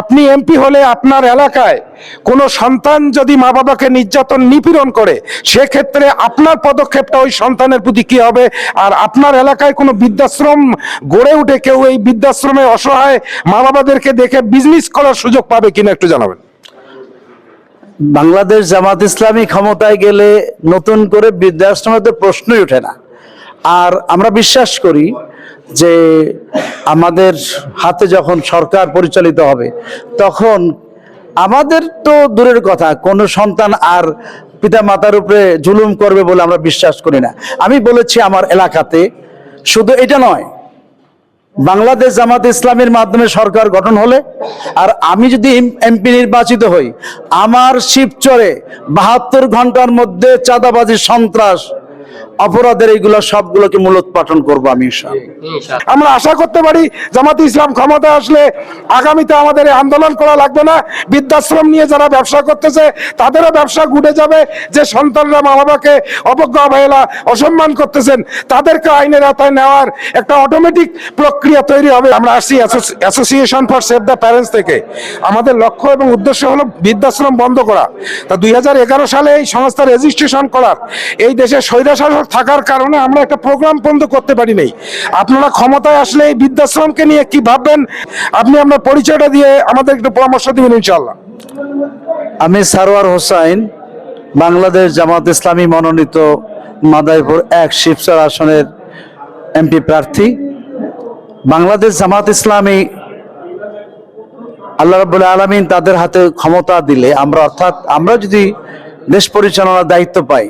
আপনি এমপি হলে আপনার এলাকায় কোনো সন্তান যদি মা বাবাকে নির্যাতন নিপীড়ন করে, সেক্ষেত্রে আপনার পদক্ষেপটা ওই সন্তানের প্রতি কি হবে? আর আপনার এলাকায় কোনো বৃদ্ধাশ্রম গড়ে উঠে কেউ এই বৃদ্ধাশ্রমে অসহায় মা বাবাদেরকে দেখে বিজনেস করার সুযোগ পাবে কিনা একটু জানাবেন। বাংলাদেশ জামাত ইসলামী ক্ষমতায় গেলে নতুন করে বৃদ্ধাশ্রমের তো প্রশ্নই ওঠে না। আর আমরা বিশ্বাস করি যে আমাদের হাতে যখন সরকার পরিচালিত হবে, তখন আমাদের তো দূরের কথা, কোনো সন্তান আর পিতা মাতার উপরে জুলুম করবে বলে আমরা বিশ্বাস করি না। আমি বলেছি আমার এলাকাতে শুধু এটা নয়, বাংলাদেশ জামাত ইসলামের মাধ্যমে সরকার গঠন হলে, আর আমি যদি এমপি নির্বাচিত হই, আমার শিবচরে বাহাত্তর ঘণ্টার মধ্যে চাঁদাবাজি সন্ত্রাস অপরাধের এইগুলো সবগুলোকে মূলোৎপাটন করব আমি আমরা আশা করতে পারি জামাত ইসলাম ক্ষমতা আসলে আগামীতে আমাদের আন্দোলন করা লাগবে না। বৃদ্ধাশ্রম নিয়ে যারা ব্যবসা করতেছে তাদেরও ব্যবসা গুটে যাবে। যে সন্তানরা মা বাবাকে অবজ্ঞা অবহেলা অসম্মান করতেছেন তাদেরকে আইনের আওতায় নেওয়ার একটা অটোমেটিক প্রক্রিয়া তৈরি হবে। আমরা আসি association for save the parents থেকে। আমাদের লক্ষ্য এবং উদ্দেশ্য হলো বৃদ্ধাশ্রম বন্ধ করা। তা দুই হাজার এগারো সালে এই সংস্থা রেজিস্ট্রেশন করার। এই দেশে স্বৈরাশাসক থাকার কারণে আমরা একটা প্রোগ্রাম বন্ধ করতে পারি নাই। আপনারা ক্ষমতায় আসলে এই বৃদ্ধাশ্রমকে নিয়ে কি ভাববেন? আপনি আপনার পরিচয়টা দিয়ে আমাদের একটু পরামর্শ দিবেন ইনশাল্লাহ আমি সারোয়ার হোসাইন, বাংলাদেশ জামাত ইসলামী মনোনীত মাদাইপুর এক শিবচর আসনের এমপি প্রার্থী। বাংলাদেশ জামাত ইসলামী আল্লাহ রাবুল আলমিন তাদের হাতে ক্ষমতা দিলে আমরা অর্থাৎ আমরা যদি দেশ পরিচালনার দায়িত্ব পাই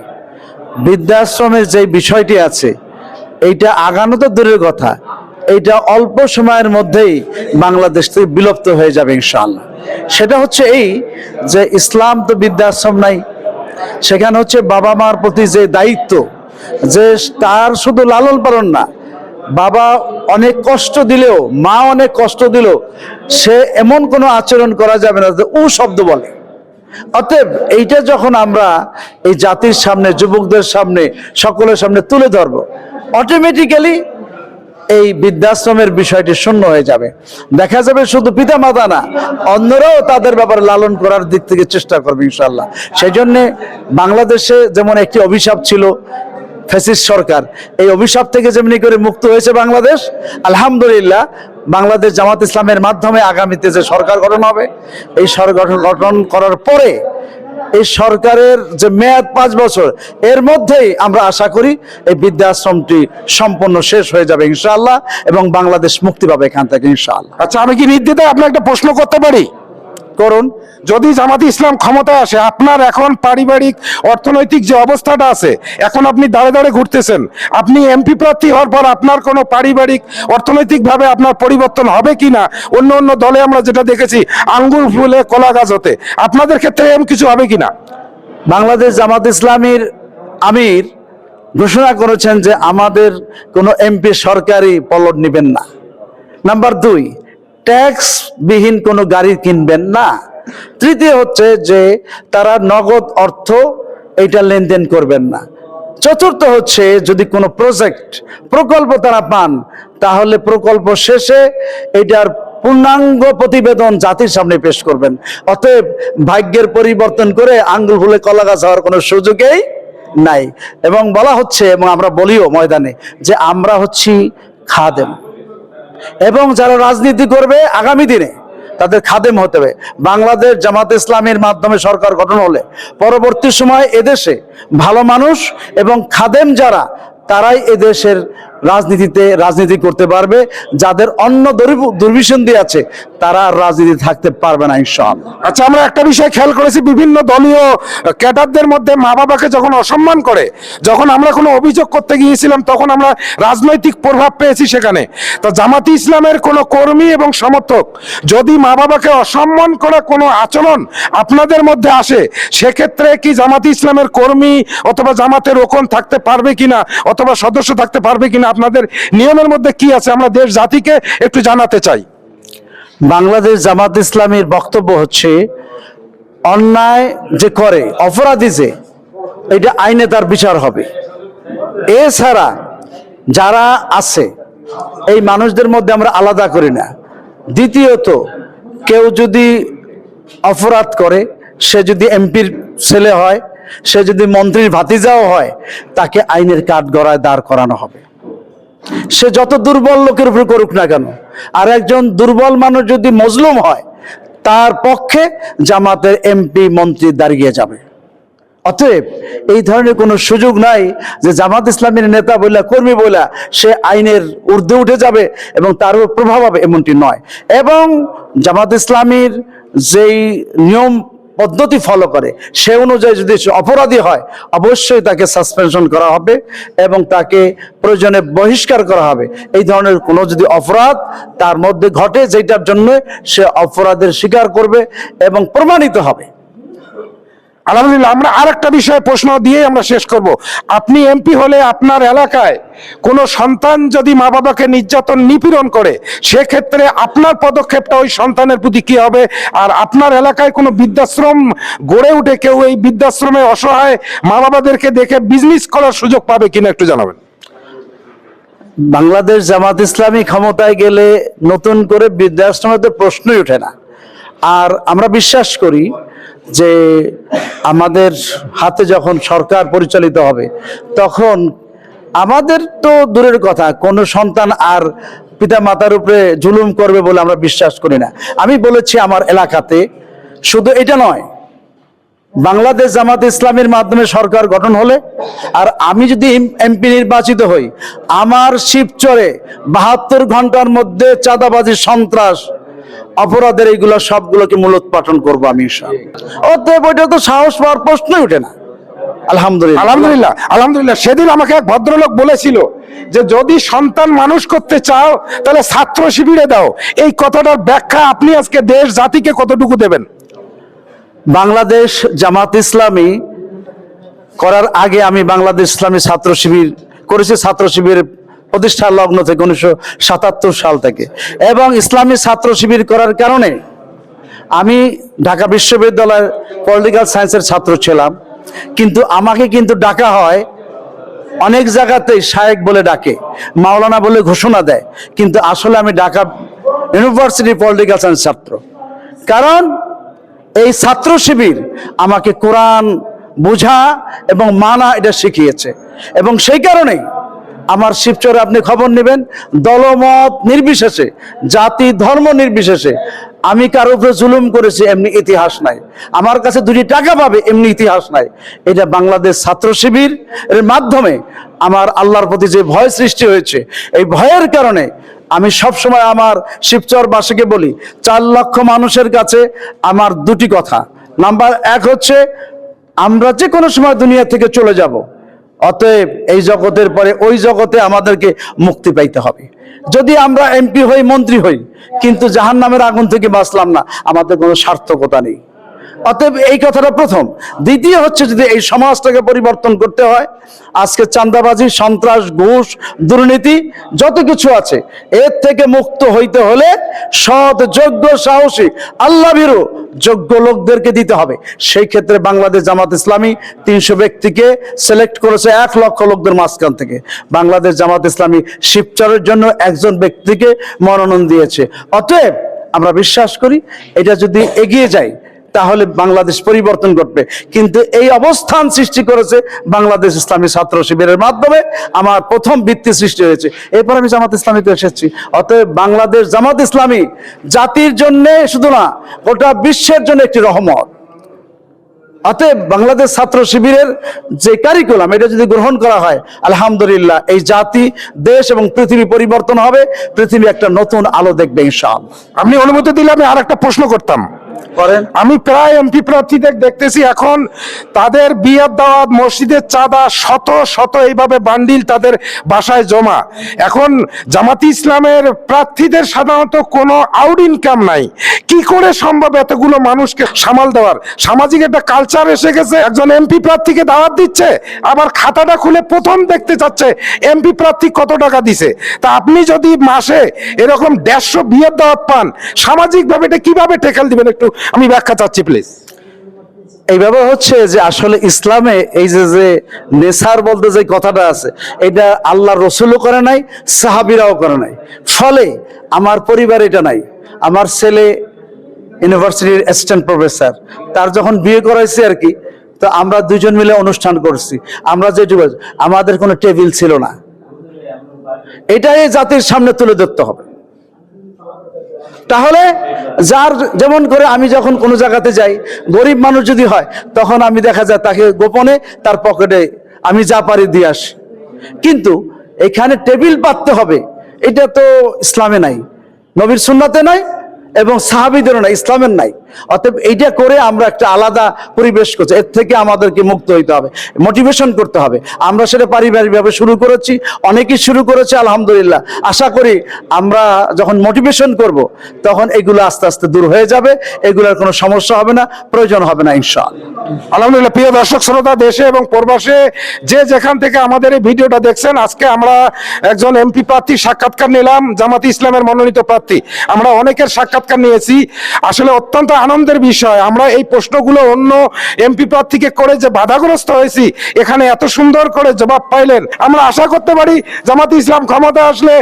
বৃদ্ধাশ্রমের যে বিষয়টি আছে, এইটা আগানো তো দূরের কথা। এইটা অল্প সময়ের মধ্যেই বাংলাদেশ থেকে বিলুপ্ত হয়ে যাবে ইনশাআল্লাহ। সেটা হচ্ছে এই যে ইসলাম তো বৃদ্ধাশ্রম নাই, সেখানে হচ্ছে বাবা মার প্রতি যে দায়িত্ব, যে তার শুধু লালন পালন না, বাবা অনেক কষ্ট দিলেও, মা অনেক কষ্ট দিলেও, সে এমন কোনো আচরণ করা যাবে না যে ও শব্দ বলে। অতএব এইটা যখন আমরা এই জাতির সামনে, যুবকদের সামনে, সকলের সামনে তুলে ধরব অটোমেটিক্যালি এই বৃদ্ধাশ্রমের বিষয়টি শূন্য হয়ে যাবে। দেখা যাবে শুধু পিতা মাতা না, অন্যরাও তাদের ব্যাপারে লালন করার দিক থেকে চেষ্টা করবে ইনশাল্লাহ সেই জন্যে বাংলাদেশে যেমন একটি অভিশাপ ছিল ফ্যাসিস্ট সরকার। এই অভিশাপ থেকে যেমনি করে মুক্ত হয়েছে বাংলাদেশ আলহামদুলিল্লাহ বাংলাদেশ জামাত ইসলামের মাধ্যমে আগামীতে যে সরকার গঠন হবে এই সরকার গঠন করার পরে এই সরকারের যে মেয়াদ পাঁচ বছর এর মধ্যেই আমরা আশা করি এই বৃদ্ধাশ্রমটি সম্পূর্ণ শেষ হয়ে যাবে ইনশাআল্লাহ এবং বাংলাদেশ মুক্তি পাবে এখান থেকে ইনশাআল্লাহ। আচ্ছা আমি কি নির্দ্বিধায় আপনার একটা প্রশ্ন করতে পারি? করুন। যদি জামাত ইসলাম ক্ষমতায় আসে, আপনার এখন পারিবারিক, অর্থনৈতিক যে অবস্থাটা আছে, এখন আপনি দাঁড়ে দাঁড়ে ঘুরতেছেন, আপনি এমপি প্রার্থী হওয়ার পর আপনার কোনো পারিবারিক, অর্থনৈতিকভাবে আপনার পরিবর্তন হবে কি না অন্য অন্য দলে আমরা যেটা দেখেছি, আঙ্গুর ফুলে কলা গাছ হতে। আপনাদের ক্ষেত্রে এম কিছু হবে কি না বাংলাদেশ জামাত ইসলামীর আমির ঘোষণা করেছেন যে আমাদের কোনো এমপি সরকারি পলট নেবেন না। নাম্বার দুই, ট্যাক্সবিহীন কোনো গাড়ি কিনবেন না। তৃতীয় হচ্ছে যে তারা নগদ অর্থ এইটা লেনদেন করবেন না। চতুর্থ হচ্ছে যদি কোনো প্রজেক্ট প্রকল্প তারা পান, তাহলে প্রকল্প শেষে এটার পূর্ণাঙ্গ প্রতিবেদন জাতির সামনে পেশ করবেন। অতএব ভাগ্যের পরিবর্তন করে আঙ্গুল ফুলে কলা গাছ হওয়ার কোনো সুযোগেই নাই। এবং বলা হচ্ছে এবং আমরা বলিও ময়দানে যে আমরা হচ্ছি খাদেম। এবং যারা রাজনীতি করবে আগামী দিনে তাদের খাদেম হতে হবে। বাংলাদেশ জামাত ইসলামের মাধ্যমে সরকার গঠন হলে পরবর্তী সময় এদেশে ভালো মানুষ এবং খাদেম যারা, তারাই এদেশের রাজনীতিতে রাজনীতি করতে পারবে, যাদের অন্য দুর্বি- দুর্বিসন্ধি আছে, তারা রাজনীতি থাকতে পারবে না, ইনশাআল্লাহ। আচ্ছা আমরা একটা বিষয় খেয়াল করেছি, বিভিন্ন দলীয় ক্যাডারদের মধ্যে মা বাবাকে যখন অসম্মান করে, যখন আমরা কোনো অভিযোগ করতে গিয়েছিলাম, তখন আমরা রাজনৈতিক প্রভাব পেয়েছি সেখানে। তো জামাতি ইসলামের কোনো কর্মী এবং সমর্থক যদি মা বাবাকে অসম্মান করা কোনো আচরণ আপনাদের মধ্যে আসে, সেক্ষেত্রে কি জামাতি ইসলামের কর্মী অথবা জামাতের রোকন থাকতে পারবে কিনা, অথবা সদস্য থাকতে পারবে কিনা আপনাদের নিয়মের মধ্যে কি আছে? আমরা দেশ জাতিকে একটু জানাতে চাই। বাংলাদেশ জামাত ইসলামীর বক্তব্য হচ্ছে, অন্যায় যে করে, অপরাধী যে, এটা আইনে তার বিচার হবে। এছাড়া যারা আছে, এই মানুষদের মধ্যে আমরা আলাদা করি না। দ্বিতীয়ত, কেউ যদি অপরাধ করে, সে যদি এমপির ছেলে হয়, সে যদি মন্ত্রীর ভাতিজাও হয়, তাকে আইনের কাঠ গড়ায় দাঁড় করানো হবে। সে যত দুর্বল লোকের উপর করুক না কেন, আর একজন দুর্বল মানুষ যদি মজলুম হয়, তার পক্ষে জামাতের এমপি মন্ত্রী দাঁড়িয়ে যাবে। অতএব এই ধরনের কোনো সুযোগ নাই যে জামাত ইসলামের নেতা বইলা, কর্মী বইলা, সে আইনের ঊর্ধ্বে উঠে যাবে এবং তার উপর প্রভাব হবে, এমনটি নয়। এবং জামাত ইসলামীর যেই নিয়ম পদ্ধতি ফলো করে। সে অনুযায়ী যদি অপরাধী হয়, অবশ্যই তাকে সাসপেনশন করা হবে এবং তাকে প্রয়োজনে বহিষ্কার করা হবে। এই ধরনের কোনো যদি অপরাধ তার মধ্যে ঘটে, যেটার জন্য সে অপরাধের স্বীকার করবে এবং প্রমাণিত হবে। আলহামদুলিল্লাহ, আমরা আর একটা বিষয়ে প্রশ্ন দিয়ে আমরা শেষ করব। আপনি এমপি হলে আপনার এলাকায় কোনো সন্তান যদি মা বাবাকে নির্যাতন নিপীড়ন করে, সেক্ষেত্রে আপনার পদক্ষেপটা ওই সন্তানের প্রতি কি হবে? আর আপনার এলাকায় কোনো বৃদ্ধাশ্রম গড়ে উঠে কেউ এই বৃদ্ধাশ্রমে অসহায় মা বাবাদেরকে দেখে বিজনেস করার সুযোগ পাবে কিনা একটু জানাবেন। বাংলাদেশ জামাত ইসলামী ক্ষমতায় গেলে নতুন করে বৃদ্ধাশ্রমের প্রশ্নই ওঠে না। আর আমরা বিশ্বাস করি যে আমাদের হাতে যখন সরকার পরিচালিত হবে, তখন আমাদের তো দূরের কথা, কোনো সন্তান আর পিতা মাতার উপরে জুলুম করবে বলে আমরা বিশ্বাস করি না। আমি বলেছি আমার এলাকাতে শুধু এটা নয়, বাংলাদেশ জামাত ইসলামের মাধ্যমে সরকার গঠন হলে, আর আমি যদি এমপি নির্বাচিত হই, আমার শিবচরে বাহাত্তর ঘণ্টার মধ্যে চাঁদাবাজি সন্ত্রাস অপরাধের এইগুলো সবগুলোকে মূলোৎপাটন করব আমি। অতএব ওইটা তো সাহস পাওয়ার প্রশ্নই ওঠে না। আলহামদুলিল্লাহ। আলহামদুলিল্লাহ আলহামদুলিল্লাহ। সেদিন আমাকে এক ভদ্রলোক বলেছিল যে যদি সন্তান মানুষ করতে চাও তাহলে ছাত্র শিবিরে দাও। এই কথাটার ব্যাখ্যা আপনি আজকে দেশ জাতিকে কতটুকু দেবেন? বাংলাদেশ জামাত ইসলামী করার আগে আমি বাংলাদেশ ইসলামী ছাত্র শিবির করেছি। ছাত্র শিবির প্রতিষ্ঠা লগ্ন থেকে উনিশশো সাতাত্তর সাল থেকে। এবং ইসলামী ছাত্র শিবির করার কারণে আমি ঢাকা বিশ্ববিদ্যালয়ের পলিটিক্যাল সায়েন্সের ছাত্র ছিলাম। কিন্তু আমাকে কিন্তু ডাকা হয়, অনেক জায়গাতেই শায়েক বলে ডাকে, মাওলানা বলে ঘোষণা দেয়। কিন্তু আসলে আমি ঢাকা ইউনিভার্সিটি পলিটিক্যাল সায়েন্স ছাত্র। কারণ এই ছাত্র শিবির আমাকে কোরআন বোঝা এবং মানা এটা শিখিয়েছে। এবং সেই কারণেই আমার শিবচরে আপনি খবর নেবেন, দলমত নির্বিশেষে, জাতি ধর্ম নির্বিশেষে, আমি কারও উপরে জুলুম করেছি, এমনি ইতিহাস নাই। আমার কাছে দুটি টাকা পাবে, এমনি ইতিহাস নাই। এটা বাংলাদেশ ছাত্র শিবির এর মাধ্যমে আমার আল্লাহর প্রতি যে ভয় সৃষ্টি হয়েছে, এই ভয়ের কারণে আমি সব সময় আমার শিবচরবাসীকে বলি, চার লক্ষ মানুষের কাছে আমার দুটি কথা। নাম্বার এক হচ্ছে, আমরা যে কোনো সময় দুনিয়া থেকে চলে যাব। অতএব এই জগতের পরে ওই জগতে আমাদেরকে মুক্তি পাইতে হবে। যদি আমরা এমপি হই, মন্ত্রী হই, কিন্তু জাহান নামের আগুন থেকে বাঁচলাম না, আমাদের কোনো সার্থকতা নেই। অতএব এই কথাটা প্রথম। দ্বিতীয় হচ্ছে যদি এই সমাজটাকে পরিবর্তন করতে হয়, আজকে চান্দাবাজি সন্ত্রাস, ঘুষ, দুর্নীতি, যত কিছু আছে, এর থেকে মুক্ত হইতে হলে সৎ, যোগ্য, সাহসী, আল্লাহ ভীরু, যোগ্য লোকদেরকে দিতে হবে। সেই ক্ষেত্রে বাংলাদেশ জামাত ইসলামী তিনশো ব্যক্তিকে সিলেক্ট করেছে এক লক্ষ লোকদের মাঝখান থেকে। বাংলাদেশ জামাত ইসলামী শিবচরের জন্য একজন ব্যক্তিকে মনোনয়ন দিয়েছে। অতএব আমরা বিশ্বাস করি, এটা যদি এগিয়ে যায় তাহলে বাংলাদেশ পরিবর্তন ঘটবে। কিন্তু এই অবস্থান সৃষ্টি করেছে বাংলাদেশ ইসলামী ছাত্র শিবিরের মাধ্যমে। আমার প্রথম ভিত্তি সৃষ্টি হয়েছে। এরপর আমি জামাত ইসলামীতে এসেছি। অতএব বাংলাদেশ জামাত ইসলামী জাতির জন্যে শুধু না, গোটা বিশ্বের জন্য একটি রহমত। অতএব বাংলাদেশ ছাত্র শিবিরের যে কারিকুলাম এটা যদি গ্রহণ করা হয়, আলহামদুলিল্লাহ এই জাতি, দেশ এবং পৃথিবী পরিবর্তন হবে। পৃথিবী একটা নতুন আলো দেখবে ইনশাআল্লাহ। আপনি অনুমতি দিলে আমি আর একটা প্রশ্ন করতাম। করেন। আমি প্রায় এমপি প্রার্থীদের দেখতেছি এখন। তাদের বিয়ের দাওয়াত, মসজিদের চাঁদা, শত শত এইভাবে বান্ডিল তাদের বাসায় জমা। এখন জামাতি ইসলামের প্রার্থীদের সাধারণত কোনো আউট ইনকাম নাই। কি করে সম্ভব এতগুলো মানুষকে সামাল দেওয়ার? সামাজিক একটা কালচার এসে গেছে, একজন এমপি প্রার্থীকে দাওয়াত দিচ্ছে, আবার খাতাটা খুলে প্রথম দেখতে চাচ্ছে, এমপি প্রার্থী কত টাকা দিছে? তা আপনি যদি মাসে এরকম দেড়শো বিয়ের দাওয়াত পান, সামাজিকভাবে এটা কীভাবে টেকেল দিবেন একটু আমি ব্যাখ্যা চাচ্ছি প্লিজ এইভাবে হচ্ছে যে আসলে ইসলামে এই যে যে নেশার বলতে যে কথাটা আছে, এটা আল্লাহ রসুলও করে নাই, সাহাবিরাও করে নাই। ফলে আমার পরিবার এটা নাই। আমার ছেলে ইউনিভার্সিটির অ্যাসিস্ট্যান্ট প্রফেসর তার যখন বিয়ে করাইছি আর কি, তো আমরা দুজন মিলে অনুষ্ঠান করছি। আমরা যেটুকু আমাদের কোনো টেবিল ছিল না। এটাই জাতির সামনে তুলে ধরতে হবে। তাহলে যার যেমন করে আমি যখন কোনো জায়গাতে যাই, গরিব মানুষ যদি হয়, তখন আমি দেখা যায় তাকে গোপনে তার পকেটে আমি যা পারি দিয়ে আসি। কিন্তু এখানে টেবিল পাততে হবে, এটা তো ইসলামে নাই, নবীর সুন্নাতে নাই এবং সাহাবিদেরও নাই, ইসলামের নাই। অতএব এইটা করে আমরা একটা আলাদা পরিবেশ করছি। এর থেকে আমাদেরকে মুক্ত হইতে হবে মোটিভেশন করতে হবে। আমরা সেটা পারিবারিকভাবে শুরু করেছি, অনেকেই শুরু করেছে, আলহামদুলিল্লাহ। আশা করি আমরা যখন মোটিভেশন করব, তখন এগুলো আস্তে আস্তে দূর হয়ে যাবে, এগুলোর কোনো সমস্যা হবে না, প্রয়োজন হবে না, ইনশাআল্লাহ। আলহামদুলিল্লাহ, প্রিয় দর্শক, শ্রোতা, দেশে এবং প্রবাসে যে যেখান থেকে আমাদের এই ভিডিওটা দেখছেন, আজকে আমরা একজন এমপি প্রার্থী সাক্ষাৎকার নিলাম, জামাতি ইসলামের মনোনীত প্রার্থী। আমরা অনেকের সাক্ষাৎকার নিয়েছি আসলে অত্যন্ত আনন্দের বিষয়। আমরা এই প্রশ্নগুলো অন্য এমপি প্রার্থীকে করে যে বাধাগ্রস্ত হয়েছি, এখানে এত সুন্দর করে জবাব পাইলেন। আমরা আশা করতে পারি জামাতি ইসলাম ক্ষমতা আসলে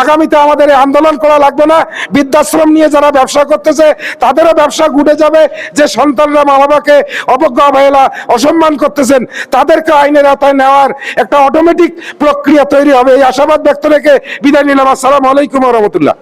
আগামীতে আমাদের আন্দোলন করা লাগবে না। বৃদ্ধাশ্রম নিয়ে যারা ব্যবসা করতেছে, তাদেরও ব্যবসা গুটে যাবে। যে সন্তানরা মা বাবাকে অবজ্ঞা, অবহেলা, অসম্মান করতেছেন, তাদেরকে আইনের আওতায় নেওয়ার একটা অটোমেটিক প্রক্রিয়া তৈরি হবে। এই আশাবাদ ব্যক্ত রেখে বিদায় নিলাম। আসসালামু আলাইকুম রহমতুল্লাহ।